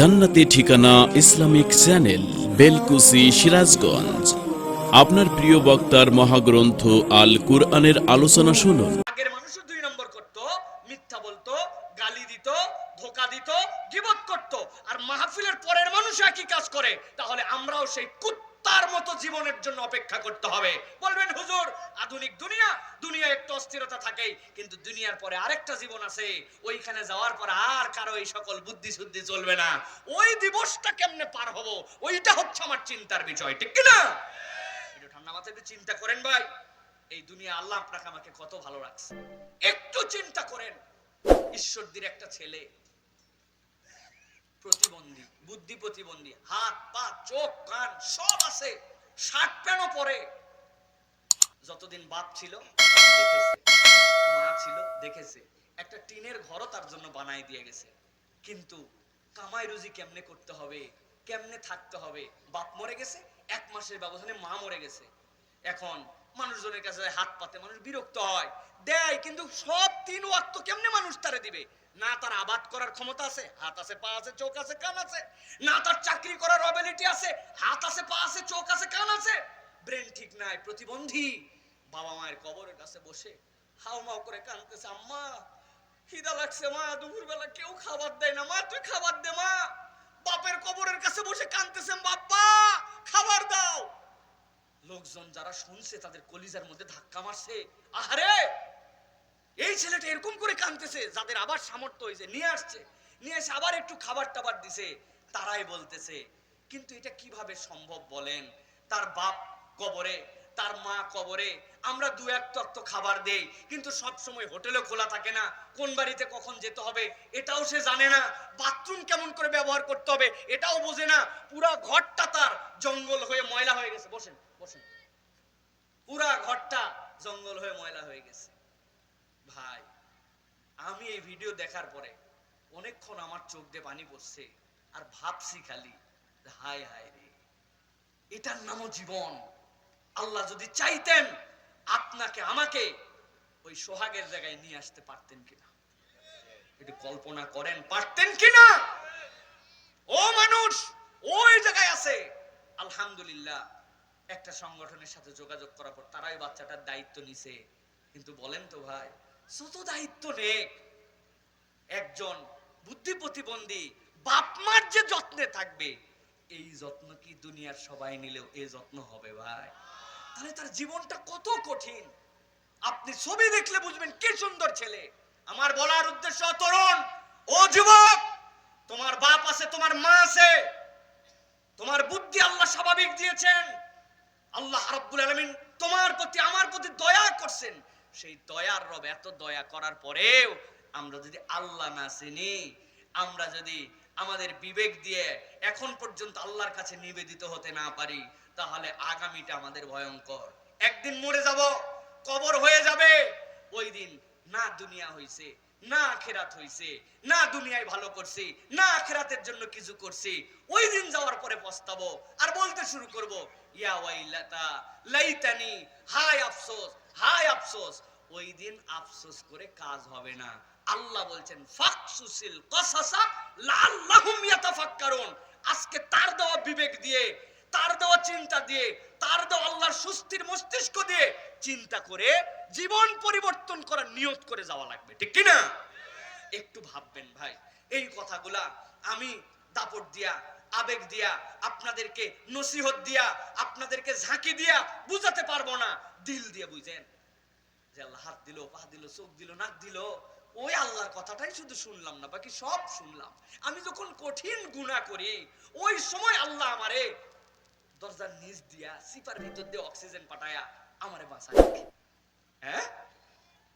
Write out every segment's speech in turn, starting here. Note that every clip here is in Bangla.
জান্নাতি ঠিকানা ইসলামিক চ্যানেল, বেলকুসি, সিরাজগঞ্জ। আপনার প্রিয় বক্তার মহাগ্রন্থ আল কুরআনের আলোচনা শুনুন। আগের মানুষও দুই নম্বর করত, মিথ্যা বলতো, গালি দিত, ধোকা দিত, গিবত করত। আর মাহফিলের পরের মানুষ একই কাজ করে। তাহলে আমরাও সেই কুত্তার মতো জীবনের জন্য অপেক্ষা করতে হবে। বলবেন, হুজুর, আধুনিক দুনিয়া দুনিয়া একটু অস্থিরতা থাকেই, কিন্তু দুনিয়ার পরে আরেকটা জীবন আছে। ওইখানে যাওয়ার পর আর কারও এই সকল বুদ্ধি শুদ্ধি চলবে না। ওই দিবসটা কেমনে পার হব? ওইটা হচ্ছে আমার চিন্তার বিষয়, ঠিক কি না একটু ঠান্ডা মাথায় একটু চিন্তা করেন ভাই। এই দুনিয়া আল্লাহ আপনাকে আমাকে কত ভালো রাখছে। একটু চিন্তা করেন, ঈশ্বরদীর একটা ছেলে, প্রতিবন্ধী, বুদ্ধি প্রতিবন্ধী, হাত, পা, চোখ, কান, সব আছে। শার্ট প্যান্টও পরে। যতদিন বাপ ছিল, দেখেছে। মা ছিল, দেখেছে। একটা টিনের ঘরও তার জন্য বানাই দিয়ে গেছে। কিন্তু কামাই রুজি কেমনে করতে হবে, কেমনে থাকতে হবে? বাপ মরে গেছে, এক মাসের ব্যবধানে মা মরে গেছে। এখন মানুষজনের কাছে হাত পাতে মানুষ বিরক্ত হয়, দেয়, কিন্তু সব তিন ওয়াক্ত কেমনে মানুষ তারে দিবে? না তার আবাদ করার ক্ষমতা আছে, হাত আছে, পা আছে, চোখ আছে, কান আছে। না তার চাকরি করার অ্যাবিলিটি আছে, হাত আছে, পা আছে, চোখ আছে, কান আছে। ব্রেন ঠিক নাই, প্রতিবন্ধী। বাবা মায়ের কবরের কাছে বসে হাও মাও করে কাঁদতেছে, আম্মা, খিদা লাগছে মা দুপুর বেলা কেউ খাবার দেয় না, মা, তুই খাবার দে মা। বাপের কবরের কাছে বসে কাঁদতেছেন বাপ্পা, খাবার দাও। লোকজন যারা শুনছে, তাদের কলিজার মধ্যে ধাক্কা মারছে। আহারে! এই ছেলেটা এরকম করে কাঁদতেছে, যাদের আবার সামর্থ্য হয়েছে, নিয়ে আসছে। নিয়ে এসে আবার একটু খাবার টাবার দিছে, তারাই বলতেছে, কিন্তু এটা কীভাবে সম্ভব বলেন? তার বাপ কবরে তার মা কবরে, আমরা দু এক তত্ত্ব খাবার দেই, কিন্তু সব সময় হোটেলে খোলা থাকে না, কোন বাড়িতে কখন যেতে হবে এটাও সে জানে না, বাথরুম কেমন করে ব্যবহার করতে হবে এটাও বোঝে না, পুরা ঘরটা তার জঙ্গল হয়ে ময়লা হয়ে গেছে, বসেন বসেন। পুরা ঘরটা জঙ্গল হয়ে ময়লা হয়ে গেছে। ভাই, আমি এই ভিডিও দেখার পরে অনেকক্ষণ আমার চোখ দিয়ে পানি পড়ছে, আর ভাবছি খালি, হায় হায় রে, এটার নামও জীবন। আল্লাহ যদি চাইতেন, আপনাকে, আমাকে ওই সোহাগের জায়গায় নিয়ে আসতে পারতেন কিনা? একটু কল্পনা করেন, পারতেন কিনা? ও মানুষ ওই জায়গায় আছে। আলহামদুলিল্লাহ, একটা সংগঠনের সাথে যোগাযোগ করার পর তারাই বাচ্চাটার দায়িত্ব নিছে। কিন্তু বলেন তো ভাই, যত দায়িত্ব নেক, একজন বুদ্ধি প্রতিবন্ধী, বাপ মার যে যত্নে থাকবে, এই যত্ন কি দুনিয়ার সবাই নিলেও এই যত্ন হবে ভাই? তাহলে তার জীবনটা কত কঠিন। আপনি ছবি দেখলে বুঝবেন কি সুন্দর ছেলে। আমার বলার উদ্দেশ্য তরুণ ও যুবক, তোমার বাপ আছে, তোমার মা আছে। তোমার বুদ্ধি আল্লাহ স্বাভাবিক দিয়েছেন। আল্লাহ রাব্বুল আলামিন তোমার প্রতি, আমার প্রতি দয়া করছেন। সেই দয়ার রব এত দয়া করার পরেও আমরা যদি আল্লাহ না চিনি, আমরা যদি আমাদের বিবেক দিয়ে এখন পর্যন্ত আল্লাহর কাছে নিবেদিত হতে না পারি, তাহলে আগামীটা আমাদের ভয়ঙ্কর। একদিন মরে যাব, কবর হয়ে যাবে, ওই দিন না দুনিয়া হইছে, না আখেরাত হইছে, না দুনিয়ায় ভালো করছি, না আখেরাতের জন্য কিছু করছি, ওই দিন যাওয়ার পরে পস্তাবো আর বলতে শুরু করব, ইয়া ওয়াইলাতা, লাইতানি হাই আফসোস হাই আফসোস, ওই দিন আফসোস করে কাজ হবে না। আল্লাহ বলছেন, ফাকসুসিল কসাসা লাল্লাহুম ইয়াতাফাক্কারুন। আজকে তার দেওয়া বিবেক দিয়ে, তার দেওয়া চিন্তা দিয়ে, তার দেওয়া আল্লাহর সুস্থির মস্তিষ্ক দিয়ে চিন্তা করে জীবন পরিবর্তন করার নিয়ত করে যাওয়া লাগবে। ঠিক কি না একটু ভাববেন ভাই, এই কথাগুলা আমি দাপট দিয়া, আবেগ দিয়া, আপনাদেরকে নসিহত দিয়া, আপনাদেরকে ঝাঁকি দিয়া বুঝাতে পারব না। দিল দিয়ে বুঝেন যে আল্লাহ হাত দিল, পা দিল, চোখ দিল, নাক দিল। ওই আল্লাহর কথাটাই শুধু শুনলাম না, বাকি সব শুনলাম। আমি যখন কঠিন গুণা করি, ওই সময় আল্লাহ আমারে দরজার নিচ দিয়া সিপার ভিতর দিয়ে অক্সিজেন পাঠায়া আমারে রাখে। হ্যাঁ?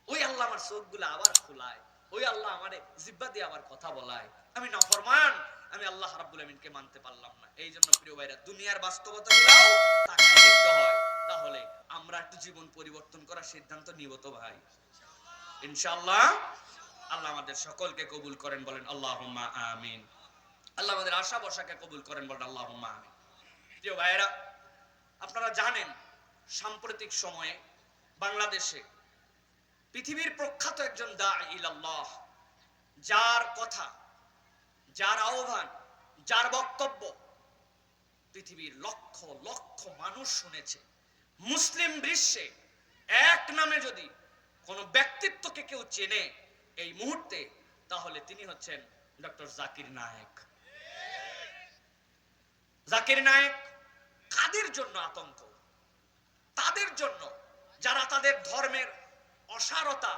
ওই আল্লাহ আমার চোখগুলো আবার খোলায়, ওই আল্লাহ আমারে জিব্বা দিয়ে আবার কথা বলায়। আমি নফরমান, আমি আল্লাহ রাব্বুল আমিনকে মানতে পারলাম না। এই জন্য প্রিয় ভাইরা, দুনিয়ার বাস্তবতা গুলাও তাকায় দেখতে হয়। তাহলে আমরা একটু জীবন পরিবর্তন করার সিদ্ধান্ত নিব তো ভাই? ইনশাআল্লাহ আল্লাহ আমাদের সকলকে কবুল করেন বলেন, আল্লাহুম্মা আমিন। আল্লাহ আমাদের আশা বসাকে কবুল করেন বলেন, আল্লাহুম্মা আমিন। প্রিয় ভাইয়েরা, আপনারা জানেন, সাম্প্রতিক সময়ে বাংলাদেশে পৃথিবীর প্রখ্যাত একজন দা ইলাল্লাহ, যার কথা, যার আহ্বান, যার বক্তব্য পৃথিবীর লক্ষ লক্ষ মানুষ শুনেছে। মুসলিম বিশ্বে এক নামে যদি কোন ব্যক্তিত্বকে কেউ চেনে এই মুহূর্তে, তাহলে তিনি হচ্ছেন ডক্টর জাকির নায়েক। জাকির নায়েক কাদের জন্য আতঙ্ক? তাদের জন্য যারা তাদের ধর্মের অসারতা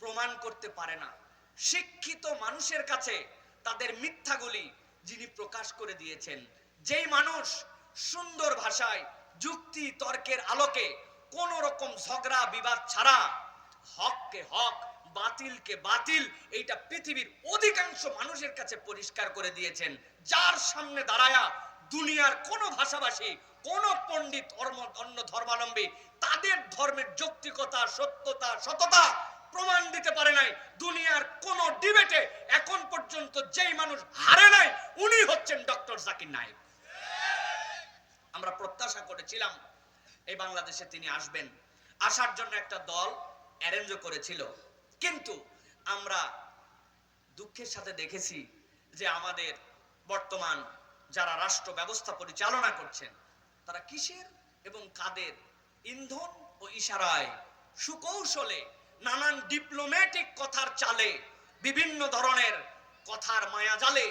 প্রমাণ করতে পারে না, শিক্ষিত মানুষের কাছে তাদের মিথ্যাগুলি যিনি প্রকাশ করে দিয়েছেন, যেই মানুষ সুন্দর ভাষায় যুক্তি তর্কের আলোকে কোন রকম ঝগড়া, বিবাদ ছাড়া হককে হক, বাতিলকে বাতিল, এইটা পৃথিবীর অধিকাংশ মানুষের কাছে পরিষ্কার করে দিয়েছেন। যার সামনে দাঁড়ায়া দুনিয়ার কোন ভাষাভাষী, কোন পণ্ডিত অন্য ধর্মাবলম্বী, তাদের ধর্মের যৌক্তিকতা, সত্যতা, সততা প্রমাণ দিতে পারে নাই। দুনিয়ার কোন ডিবেটে এখন পর্যন্ত যেই মানুষ হারে নাই, উনি হচ্ছেন ডক্টর জাকির নায়েক। আমরা প্রত্যাশা করেছিলাম, এই বাংলাদেশে তিনি আসবেন। আসার জন্য একটা দল অ্যারেঞ্জও করেছিল। কিন্তু আমরা দুঃখের সাথে দেখেছি যে আমাদের বর্তমান যারা রাষ্ট্র ব্যবস্থা পরিচালনা করছেন, তারা কিসের এবং কাদের ইন্ধন ও ইশারায় সুকৌশলে নানান ডিপ্লোম্যাটিক কথার চালে, বিভিন্ন ধরনের কথার মায়া জালে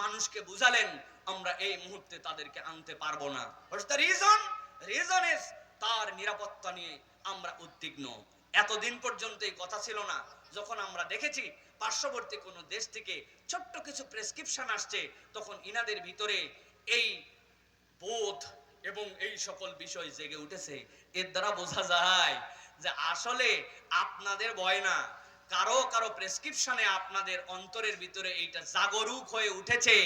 মানুষকে বুঝালেন, আমরা এই মুহূর্তে তাদেরকে আনতে পারব না। রিজন রিজন ইজ তার নিরাপত্তা নিয়ে আমরা উদ্বিগ্ন। এতদিন পর্যন্ত এই কথা ছিল না। যখন আমরা দেখেছি, পার্শ্ববর্তী কোন দেশ থেকে ছোট্ট কিছু প্রেসক্রিপশন আসছে, তখন ইনাদের ভিতরে এই বোধ এবং এই সকল বিষয় জেগে উঠেছে। এর দ্বারা বোঝা যায় যে আসলে আপনাদের ভয় না। কারও কারও প্রেসক্রিপশনে আপনাদের অন্তরের ভিতরে এইটা জাগরুক হয়ে উঠেছে।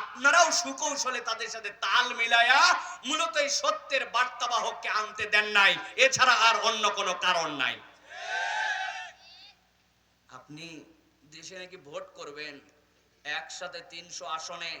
আপনারাও সুকৌশলে তাদের সাথে তাল মিলায়া মূলত এই সত্যের বার্তাবাহককে আনতে দেন নাই। এছাড়া আর অন্য কোনো কারণ নাই। আপনি দেশে নাকি ভোট করবেন, একসাথে তিনশো আসনে,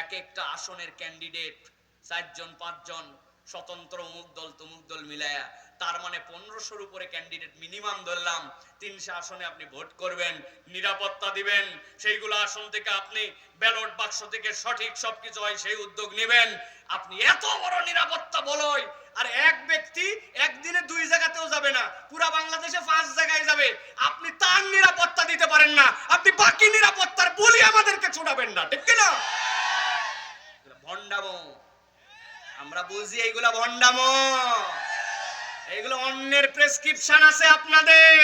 এক একটা আসনের ক্যান্ডিডেট চারজন, পাঁচজন, স্বতন্ত্র অমুক দল, তমুক দল মিলায়া। তার মানে পনেরোশোর উপরে ক্যান্ডিডেট মিনিমাম ধরলাম তিনশো আসনে আপনি ভোট করবেন, নিরাপত্তা দিবেন, সেইগুলো আসন থেকে আপনি ব্যালট বাক্স থেকে সঠিক সবকিছু হয় সেই উদ্যোগ নেবেন। আপনি এত বড় নিরাপত্তা বলয়, আর এক ব্যক্তি একদিনে দুই জায়গাতেও যাবে না, পুরা বাংলাদেশে পাঁচ জায়গায় যাবে। আপনি তার নিরাপত্তা দিতে পারেন না, আপনি বাকি নিরাপত্তার বলি আমাদেরকে ছোড়াবেন না, ঠিক না ভণ্ডামো। আমরা বুঝি এইগুলা ভণ্ডামো। এইগুলো অন্যের প্রেসক্রিপশন আছে আপনাদের।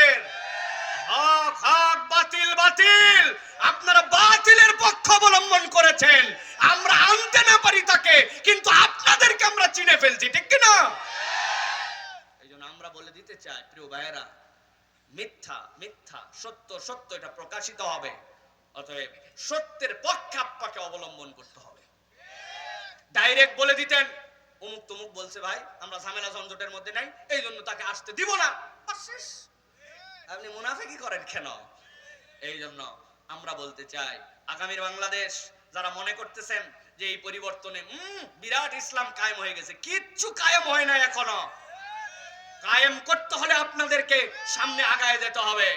হক হক বাতিল বাতিল। আপনারা বাতিলের পক্ষ অবলম্বন করেছেন। আমরা আনতে না পারি তাকে, কিন্তু আপনাদেরকে আমরা চিনে ফেলছি, ঠিক না এই জন্য আমরা বলে দিতে চাই, প্রিয় ভাইয়েরা, মিথ্যা মিথ্যা, সত্য সত্য এটা প্রকাশিত হবে। অতএব সত্যের পক্ষে আপনাকে অবলম্বন করতে হবে। ডাইরেক্ট বলে দিতেন অমুক তমুক বলছে ভাই, আমরা ঝামেলা ঝঞ্ঝটের মধ্যে নাই, এই জন্য তাকে আসতে দিব না। শেষ। আপনি মুনাফেকি করেন কেন? এই জন্য আমরা বলতে চাই, আগামীর বাংলাদেশ যারা মনে করতেছেন যে এই পরিবর্তনে বিরাট ইসলাম কায়েম হয়ে গেছে, কিচ্ছু কায়েম হয় না এখনও। কায়েম করতে হলে আপনাদেরকে সামনে আগায় যেতে হবে।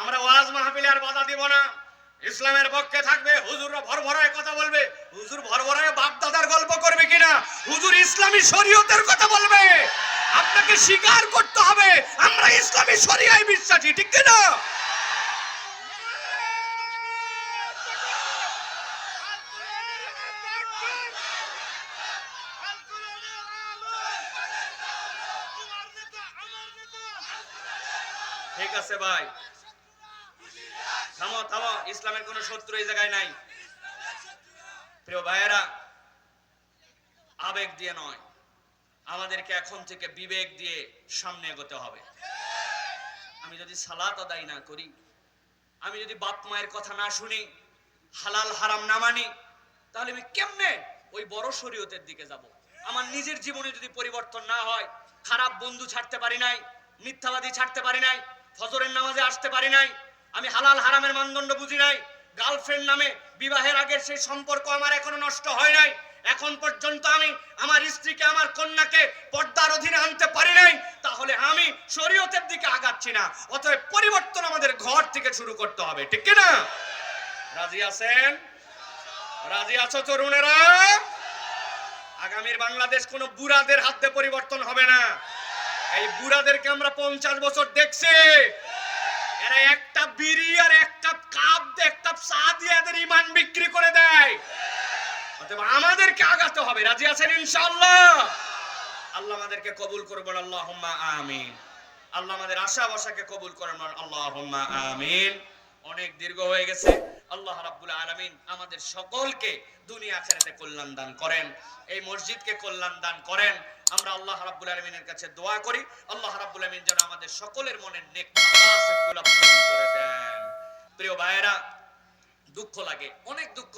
আমরা ওয়াজ মাহফিলে আর বাধা দিব না। ইসলামের পক্ষে থাকবে, হুজুররা ভরভরায় কথা বলবে। হুজুর ভরভরায় বাপ দাদার গল্প করবে কিনা? হুজুর ইসলামী শরীয়তের কথা বলবে। আপনাকে স্বীকার করতে হবে, আমরা ইসলামী শরিয়ায় বিশ্বাসী, ঠিক কিনা? ঠিক আছে ভাই। থামো থামো, ইসলামের কোনো শত্রু এই জায়গায় নাই। প্রিয় ভাইয়েরা, আবেগ দিয়ে নয়। আমাদেরকে এখন থেকে বিবেক দিয়ে সামনে এগোতে হবে। আমি যদি সালাত আদায় না করি, আমি যদি বাপ মায়ের কথা না শুনি, হালাল হারাম না মানি, তাহলে আমি কেমনে ওই বড় শরীয়তের দিকে যাব? আমার নিজের জীবনে যদি পরিবর্তন না হয়, খারাপ বন্ধু ছাড়তে পারি নাই, মিথ্যাবাদী ছাড়তে পারি নাই, ফজরের নামাজে আসতে পারি নাই, আমি হালাল হারামের মানদণ্ড বুঝি নাই, গার্লফ্রেন্ড নামে বিবাহের আগের সেই সম্পর্ক আমার এখনও নষ্ট হয় নাই এখন পর্যন্ত আমি আমার স্ত্রীকে, আমার কন্যাকে পর্দার অধীনে আনতে পারি নাই। তাহলে আমি শরীয়তের দিকে আগাচ্ছি না। অতএব পরিবর্তন আমাদের ঘর থেকে শুরু করতে হবে। ঠিক না রাজি আছেন? রাজি আছো তরুণেরা? আগামীর বাংলাদেশ কোনো বুড়াদের হাতে পরিবর্তন হবে না। এই বুড়াদেরকে আমরা পঞ্চাশ বছর দেখছি। এরা একটা বিড়ি আর এক কাপ কাপ এক কাপ চা দিয়ে এদের ইমান বিক্রি করে দেয়। আমাদেরকে আগাতে হবে। রাজি আছেন ইনশাআল্লাহ? আল্লাহ আমাদেরকে কবুল করবেন আল্লাহ আমিন। আল্লাহ আমাদের আশা বসাকে কবুল করেন আল্লাহ আমিন। অনেক দীর্ঘ হয়ে গেছে। আল্লাহ রাব্বুল আলামিন আমাদের সকলকে দুনিয়া আখেরাতে কল্যাণ দান করেন, এই মসজিদকে কল্যাণ দান করেন। আমরা আল্লাহ রাব্বুল আলামিনের কাছে দোয়া করি। আল্লাহ রাব্বুল আলামিন যেন আমাদের সকলের মনের নেক করে দেন। প্রিয় ভাইয়েরা, দুঃখ লাগে, অনেক দুঃখ